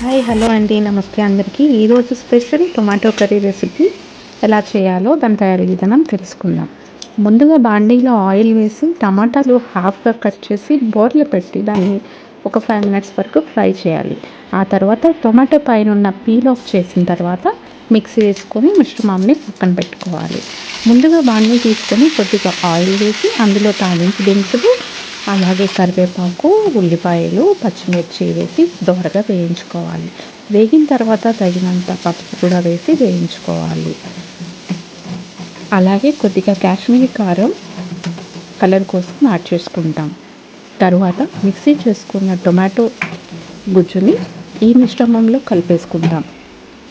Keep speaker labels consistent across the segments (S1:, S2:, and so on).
S1: Hi hello అండి నమస్తే అందరికీ. ఈరోజు స్పెషల్ టొమాటో కర్రీ రెసిపీ ఎలా చేయాలో దాని తయారీ విధానం తెలుసుకుందాం. ముందుగా బాండీలో ఆయిల్ వేసి టమాటాలు హాఫ్గా కట్ చేసి బోర్లు పెట్టి దాన్ని ఒక ఫైవ్ మినిట్స్ వరకు ఫ్రై చేయాలి. ఆ తర్వాత టొమాటో పైన ఉన్న పీల్ ఆఫ్ చేసిన తర్వాత మిక్సీ వేసుకొని మిశ్రమాన్ని పక్కన పెట్టుకోవాలి. ముందుగా బాండీ తీసుకొని కొద్దిగా ఆయిల్ వేసి అందులో తాలింపు దినుసులు అలాగే కరివేపాకు ఉల్లిపాయలు పచ్చిమిర్చి వేసి దోరగా వేయించుకోవాలి. వేగిన తర్వాత తగినంత పసుపు కూడా వేసి వేయించుకోవాలి. అలాగే కొద్దిగా కాశ్మీరీ కారం కలర్ కోసం యాడ్ చేసుకుంటాం. తర్వాత మిక్సీ చేసుకున్న టొమాటో గుజ్జుని ఈ మిశ్రమంలో కలిపేసుకుంటాం.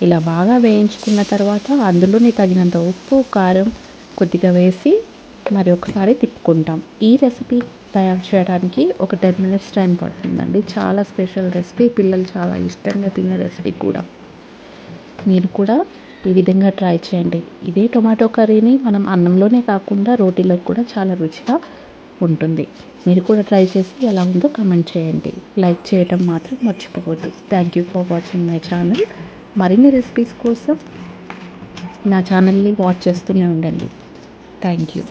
S1: ఇలా బాగా వేయించుకున్న తర్వాత అందులోనే తగినంత ఉప్పు కారం కొద్దిగా వేసి మరి ఒకసారి తిప్పుకుంటాం. ఈ రెసిపీ తయారు చేయడానికి ఒక టెన్ మినిట్స్ టైం పడుతుందండి. చాలా స్పెషల్ రెసిపీ. పిల్లలు చాలా ఇష్టంగా తినే రెసిపీ కూడా. మీరు కూడా ఈ విధంగా ట్రై చేయండి. ఇదే టొమాటో కర్రీని మనం అన్నంలోనే కాకుండా రోటీలో కూడా చాలా రుచిగా ఉంటుంది. మీరు కూడా ట్రై చేసి ఎలా ఉందో కమెంట్ చేయండి. లైక్ చేయటం మాత్రం మర్చిపోవద్దు. Thank you for watching my channel మరిన్ని రెసిపీస్ కోసం నా ఛానల్ని వాచ్ చేస్తూనే ఉండండి. Thank you